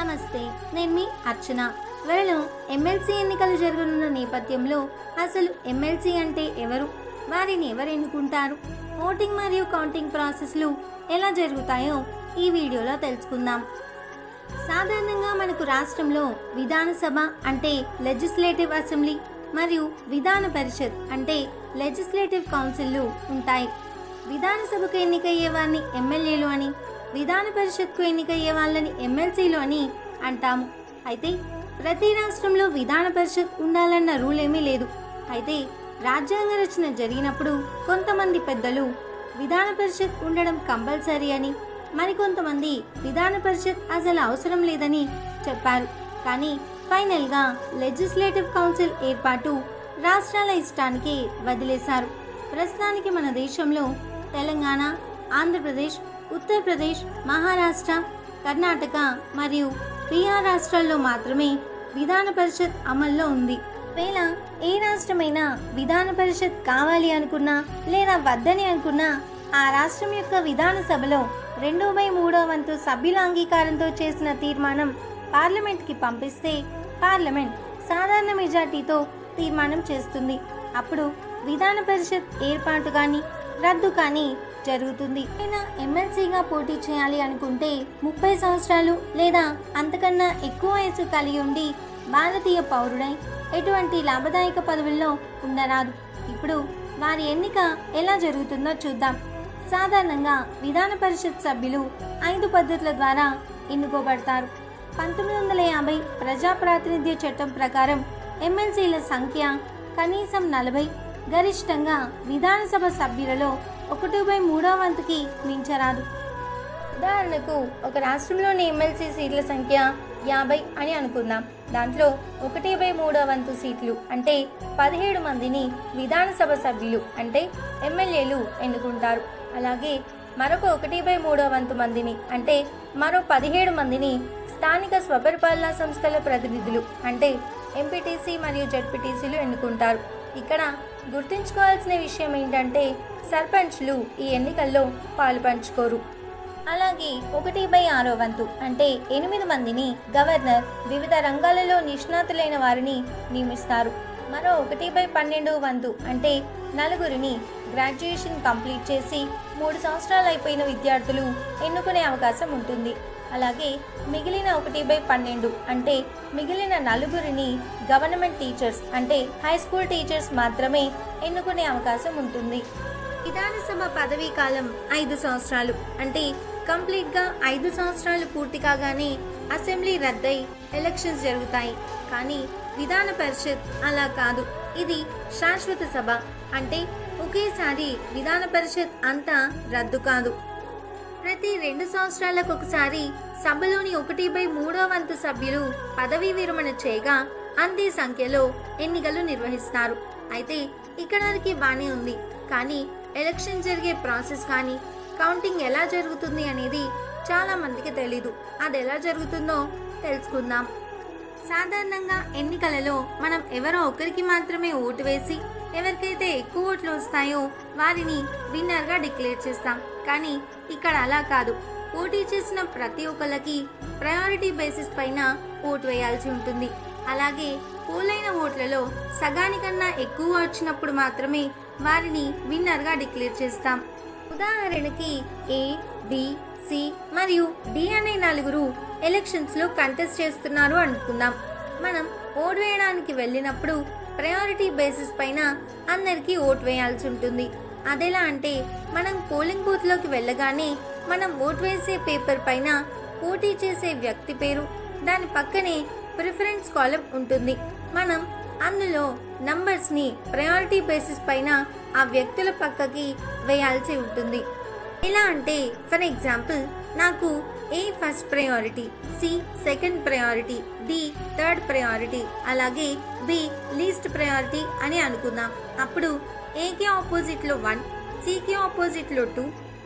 నమస్తే నేను మీ అర్చన. త్వరలో ఎమ్మెల్సీ ఎన్నికలు జరగనున్న నేపథ్యంలో అసలు ఎమ్మెల్సీ అంటే ఎవరు? వారిని ఎవరు ఎన్నుకుంటారు? ఓటింగ్ మరియు కౌంటింగ్ ప్రాసెస్లు ఎలా జరుగుతాయో ఈ వీడియోలో తెలుసుకుందాం. సాధారణంగా మనకు రాష్ట్రంలో విధానసభ అంటే లెజిస్లేటివ్ అసెంబ్లీ మరియు విధాన పరిషత్ అంటే లెజిస్లేటివ్ కౌన్సిల్లు ఉంటాయి. విధానసభకు ఎన్నికయ్యే వారిని ఎమ్మెల్యేలు అని విధాన పరిషత్కు ఎన్నికయ్యే వాళ్ళని ఎమ్మెల్సీలు అని అంటాము. అయితే ప్రతి రాష్ట్రంలో విధాన పరిషత్ ఉండాలన్న రూల్ ఏమీ లేదు. అయితే రాజ్యాంగ రచన జరిగినప్పుడు కొంతమంది పెద్దలు విధాన పరిషత్ ఉండడం కంపల్సరీ అని మరికొంతమంది విధాన పరిషత్ అసలు అవసరం లేదని చెప్పారు. కానీ ఫైనల్గా లెజిస్లేటివ్ కౌన్సిల్ ఏర్పాటు రాష్ట్రాల ఇష్టానికి వదిలేశారు. ప్రస్తుతానికి మన దేశంలో తెలంగాణ ఆంధ్రప్రదేశ్ ఉత్తరప్రదేశ్ మహారాష్ట్ర కర్ణాటక మరియు బీహార్ రాష్ట్రాల్లో మాత్రమే విధాన పరిషత్ అమల్లో ఉంది. వేళ ఏ రాష్ట్రమైనా విధాన పరిషత్ కావాలి అనుకున్నా లేదా వద్దని అనుకున్నా ఆ రాష్ట్రం యొక్క విధాన సభలో రెండు బై మూడో వంతు సభ్యుల అంగీకారంతో చేసిన తీర్మానం పార్లమెంట్కి పంపిస్తే పార్లమెంట్ సాధారణ మెజార్టీతో తీర్మానం చేస్తుంది. అప్పుడు విధాన పరిషత్ ఏర్పాటు కానీ రద్దు కానీ జరుగుతుంది. అయినా ఎమ్మెల్సీగా పోటీ చేయాలి అనుకుంటే ముప్పై సంవత్సరాలు లేదా అంతకన్నా ఎక్కువ వయసు కలిగి ఉండి భారతీయ పౌరుడై ఎటువంటి లాభదాయక పదవుల్లో ఉండరాదు. ఇప్పుడు వారి ఎన్నిక ఎలా జరుగుతుందో చూద్దాం. సాధారణంగా విధాన పరిషత్ సభ్యులు ఐదు పద్ధతుల ద్వారా ఎన్నుకోబడతారు. పంతొమ్మిది వందల యాభై ప్రజా ప్రాతినిధ్య చట్టం ప్రకారం ఎమ్మెల్సీల సంఖ్య కనీసం నలభై. గరిష్టంగా విధానసభ సభ్యులలో ఒకటి బై మూడో వంతుకి మించరాదు. ఉదాహరణకు ఒక రాష్ట్రంలోని ఎమ్మెల్సీ సీట్ల సంఖ్య యాభై అని అనుకుందాం. దాంట్లో ఒకటి బై మూడో వంతు సీట్లు అంటే పదిహేడు మందిని విధానసభ సభ్యులు అంటే ఎమ్మెల్యేలు ఎన్నుకుంటారు. అలాగే మరొక ఒకటి బై మూడో వంతు మందిని అంటే మరో పదిహేడు మందిని స్థానిక స్వపరిపాలనా సంస్థల ప్రతినిధులు అంటే ఎంపీటీసీ మరియు జడ్పీటీసీలు ఎన్నుకుంటారు. ఇక్కడ గుర్తుంచుకోవాల్సిన విషయం ఏంటంటే సర్పంచ్లు ఈ ఎన్నికల్లో పాలు పంచుకోరు. అలాగే ఒకటి బై ఆరో వంతు అంటే ఎనిమిది మందిని గవర్నర్ వివిధ రంగాలలో నిష్ణాతులైన వారిని నియమిస్తారు. మరో ఒకటి బై పన్నెండు వంతు అంటే నలుగురిని గ్రాడ్యుయేషన్ కంప్లీట్ చేసి మూడు సంవత్సరాలు అయిపోయిన విద్యార్థులు ఎన్నుకునే అవకాశం ఉంటుంది. అలాగే మిగిలిన ఒకటి బై పన్నెండు అంటే మిగిలిన నలుగురిని గవర్నమెంట్ టీచర్స్ అంటే హై స్కూల్ టీచర్స్ మాత్రమే ఎన్నుకునే అవకాశం ఉంటుంది. విధానసభ పదవీ కాలం ఐదు సంవత్సరాలు అంటే కంప్లీట్గా ఐదు సంవత్సరాలు పూర్తి కాగానే అసెంబ్లీ రద్దై ఎలక్షన్స్ జరుగుతాయి. కానీ విధాన పరిషత్ అలా కాదు. ఇది శాశ్వత సభ అంటే ఒకేసారి విధాన పరిషత్ అంతా రద్దు కాదు. ప్రతి రెండు సంవత్సరాలకు ఒకసారి సభలోని ఒకటి బై మూడో వంతు సభ్యులు పదవీ విరమణ చేయగా అంతే సంఖ్యలో ఎన్నికలు నిర్వహిస్తారు. అయితే ఇక్కడ వరకు బానే ఉంది. కానీ ఎలక్షన్ జరిగే ప్రాసెస్ కానీ కౌంటింగ్ ఎలా జరుగుతుంది అనేది చాలా మందికి తెలీదు. అది ఎలా జరుగుతుందో తెలుసుకుందాం. సాధారణంగా ఎన్నికలలో మనం ఎవరో ఒకరికి మాత్రమే ఓటు వేసి ఎవరికైతే ఎక్కువ ఓట్లు వస్తాయో వారిని విన్నర్గా డిక్లేర్ చేస్తాం. కానీ ఇక్కడ అలా కాదు. పోటీ చేసిన ప్రతి ఒక్కరికి ప్రయారిటీ బేసిస్ పైన ఓటు వేయాల్సి ఉంటుంది. అలాగే పోలైన ఓట్లలో సగానికన్నా ఎక్కువ వచ్చినప్పుడు మాత్రమే వారిని విన్నర్గా డిక్లేర్ చేస్తాం. ఉదాహరణకి ఏ బి సి మరియు డి అనే నలుగురు ఎలక్షన్స్లో కంటెస్ట్ చేస్తున్నారు అనుకుందాం. మనం ఓటు వేయడానికి వెళ్ళినప్పుడు ప్రయారిటీ బేసిస్ పైన అందరికీ ఓటు వేయాల్సి ఉంటుంది. అదెలా అంటే మనం పోలింగ్ బూత్లోకి వెళ్ళగానే మనం ఓటు వేసే పేపర్ పైన పోటీ చేసే వ్యక్తి పేరు దాని పక్కనే ప్రిఫరెన్స్ కాలం ఉంటుంది. మనం అందులో నంబర్స్ని ప్రయారిటీ బేసిస్ పైన ఆ వ్యక్తుల పక్కకి వేయాల్సి ఉంటుంది. ఎలా అంటే ఫర్ ఎగ్జాంపుల్ నాకు A first priority C second priority D third priority అలాగే బి లీస్ట్ ప్రయారిటీ అని అనుకుందాం. అప్పుడు ఏకి ఆపోజిట్లో వన్ సికి ఆపోజిట్లో టూ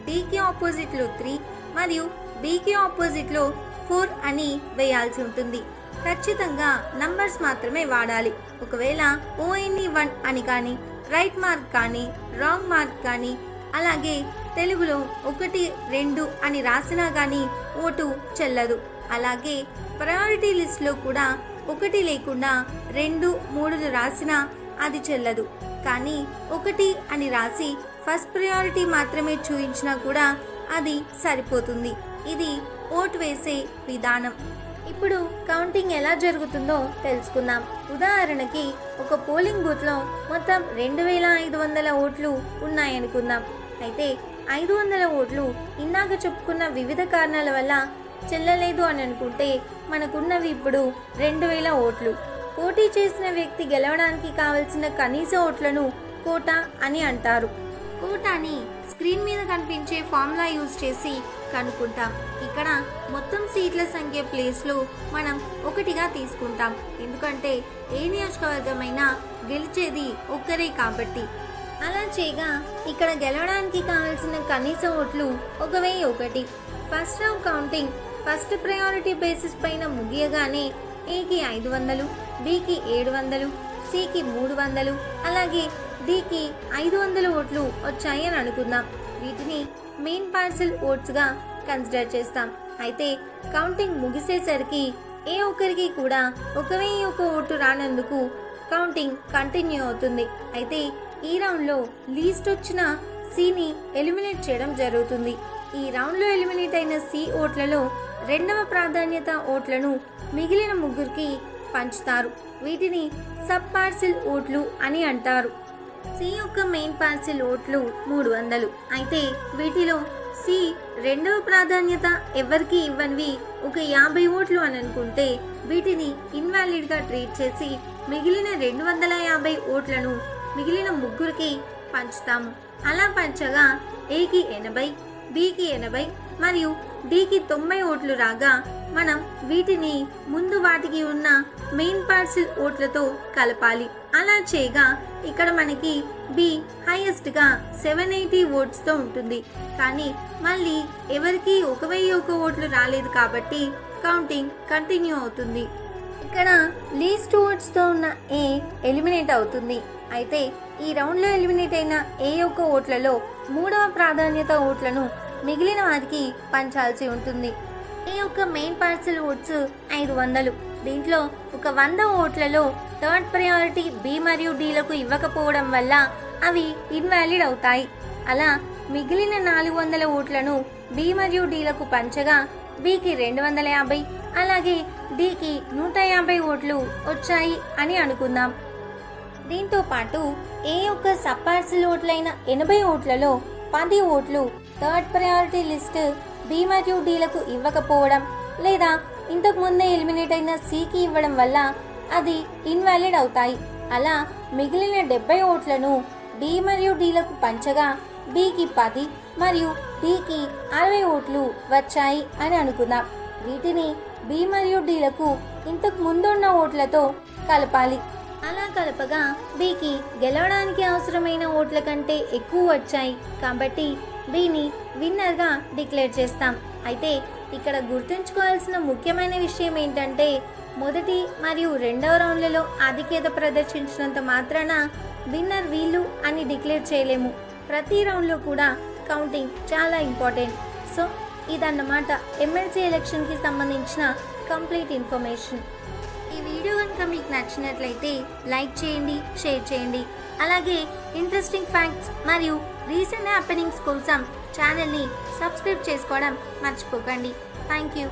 డికి ఆపోజిట్లో త్రీ మరియు బికి ఆపోజిట్లో ఫోర్ అని వేయాల్సి ఉంటుంది. ఖచ్చితంగా నంబర్స్ మాత్రమే వాడాలి. ఒకవేళ ఓఎన్ఈ వన్ అని కానీ రైట్ మార్క్ కానీ రాంగ్ మార్క్ కానీ అలాగే తెలుగులో ఒకటి రెండు అని రాసినా కానీ ఓటు చెల్లదు. అలాగే ప్రయారిటీ లిస్ట్లో కూడా ఒకటి లేకుండా రెండు మూడులు రాసినా అది చెల్లదు. కానీ ఒకటి అని రాసి ఫస్ట్ ప్రయారిటీ మాత్రమే చూపించినా కూడా అది సరిపోతుంది. ఇది ఓటు వేసే విధానం. ఇప్పుడు కౌంటింగ్ ఎలా జరుగుతుందో తెలుసుకుందాం. ఉదాహరణకి ఒక పోలింగ్ బూత్లో మొత్తం రెండు వేల ఐదు వందల ఓట్లు ఉన్నాయనుకుందాం. అయితే ఐదు వందల ఓట్లు ఇందాక చెప్పుకున్న వివిధ కారణాల వల్ల చెల్లలేదు అని అనుకుంటే మనకున్నవి ఇప్పుడు రెండు వేల ఓట్లు. పోటీ చేసిన వ్యక్తి గెలవడానికి కావలసిన కనీస ఓట్లను కోట అని అంటారు. కోటాని స్క్రీన్ మీద కనిపించే ఫార్ములా యూజ్ చేసి కనుక్కుంటాం. ఇక్కడ మొత్తం సీట్ల సంఖ్య ప్లేస్లో మనం ఒకటిగా తీసుకుంటాం. ఎందుకంటే ఏ నియోజకవర్గమైనా గెలిచేది ఒక్కరే కాబట్టి. అలా చేయగా ఇక్కడ గెలవడానికి కావాల్సిన కనీస ఓట్లు ఒక వెయ్యి ఒకటి. First round counting first priority basis పైన ముగియగానే ఏకి ఐదు వందలు బికి ఏడు వందలు సికి మూడు వందలు అలాగే డికి ఐదు వందల ఓట్లు వచ్చాయి అని అనుకుందాం. వీటిని మెయిన్ పార్సల్ ఓట్స్గా కన్సిడర్ చేస్తాం. అయితే కౌంటింగ్ ముగిసేసరికి ఏ ఒక్కరికి కూడా ఒక వెయ్యి ఒక ఓటు రానందుకు కౌంటింగ్ కంటిన్యూ అవుతుంది. అయితే ఈ రౌండ్లో లీస్ట్ వచ్చిన సిని ఎలిమినేట్ చేయడం జరుగుతుంది. ఈ రౌండ్లో ఎలిమినేట్ అయిన సి ఓట్లలో రెండవ ప్రాధాన్యత ఓట్లను మిగిలిన ముగ్గురికి పంచుతారు. వీటిని సబ్ పార్సిల్ ఓట్లు అని అంటారు. సి యొక్క మెయిన్ పార్సిల్ ఓట్లు మూడు వందలు. అయితే వీటిలో సి రెండవ ప్రాధాన్యత ఎవరికి ఇవ్వనివి? ఒక యాభై ఓట్లు అని అనుకుంటే వీటిని ఇన్వాలిడ్గా ట్రీట్ చేసి మిగిలిన రెండు వందల యాభై ఓట్లను మిగిలిన ముగ్గురికి పంచుతాము. అలా పంచగా ఏకి ఎనభై బికి ఎనభై మరియు డికి తొంభై ఓట్లు రాగా మనం వీటిని ముందు వాటికి ఉన్న మెయిన్ పార్సిల్ ఓట్లతో కలపాలి. అలా చేయగా ఇక్కడ మనకి బి హైయెస్ట్గా సెవెన్ ఎయిటీ ఓట్స్తో ఉంటుంది. కానీ మళ్ళీ ఎవరికి ఒక వెయ్యి ఒక ఓట్లు రాలేదు కాబట్టి కౌంటింగ్ కంటిన్యూ అవుతుంది. ఇక్కడ లీస్ట్ ఓట్స్తో ఉన్న ఏ ఎలిమినేట్ అవుతుంది. అయితే ఈ రౌండ్లో ఎలిమినేట్ అయిన ఏ యొక్క ఓట్లలో మూడవ ప్రాధాన్యత ఓట్లను మిగిలిన వారికి పంచాల్సి ఉంటుంది. ఈ యొక్క మెయిన్ పార్సల్ ఓట్స్ ఐదు వందలు. దీంట్లో ఒక వంద ఓట్లలో థర్డ్ ప్రయారిటీ బి మరియు డీలకు ఇవ్వకపోవడం వల్ల అవి ఇన్వాలిడ్ అవుతాయి. అలా మిగిలిన నాలుగు వందల ఓట్లను బి మరియు డీలకు పంచగా బికి రెండు వందల యాభై అలాగే డికి నూట యాభై ఓట్లు వచ్చాయి అని అనుకుందాం. దీంతో పాటు ఏ యొక్క సబ్ పార్సిల్ ఓట్లైన ఎనభై ఓట్లలో పది ఓట్లు థర్డ్ ప్రయారిటీ లిస్ట్ బి మరియు డీలకు ఇవ్వకపోవడం లేదా ఇంతకు ముందే ఎలిమినేట్ అయిన సికి ఇవ్వడం వల్ల అది ఇన్వాలిడ్ అవుతాయి. అలా మిగిలిన డెబ్బై ఓట్లను డి మరియు డీలకు పంచగా బికి పది మరియు డికి అరవై ఓట్లు వచ్చాయి అని అనుకుందాం. వీటిని బి మరియు డీలకు ఇంతకు ముందున్న ఓట్లతో కలపాలి. అలా కలపగా బీకి గెలవడానికి అవసరమైన ఓట్ల కంటే ఎక్కువ వచ్చాయి. కాబట్టి దీన్ని విన్నర్గా డిక్లేర్ చేస్తాం. అయితే ఇక్కడ గుర్తుంచుకోవాల్సిన ముఖ్యమైన విషయం ఏంటంటే మొదటి మరియు రెండవ రౌండ్లలో ఆధిక్యత ప్రదర్శించినంత మాత్రాన విన్నర్ వీళ్ళు అని డిక్లేర్ చేయలేము. ప్రతి రౌండ్లో కూడా కౌంటింగ్ చాలా ఇంపార్టెంట్. సో ఇదన్నమాట ఎమ్మెల్సీ ఎలక్షన్కి సంబంధించిన కంప్లీట్ ఇన్ఫర్మేషన్. ఈ వీడియో కనుక మీకు నచ్చినట్లయితే లైక్ చేయండి షేర్ చేయండి. అలాగే ఇంట్రెస్టింగ్ ఫ్యాక్ట్స్ మరియు రీసెంట్ హ్యాపెనింగ్స్ కోసం ఛానల్ని సబ్స్క్రైబ్ చేసుకోవడం మర్చిపోకండి. Thank you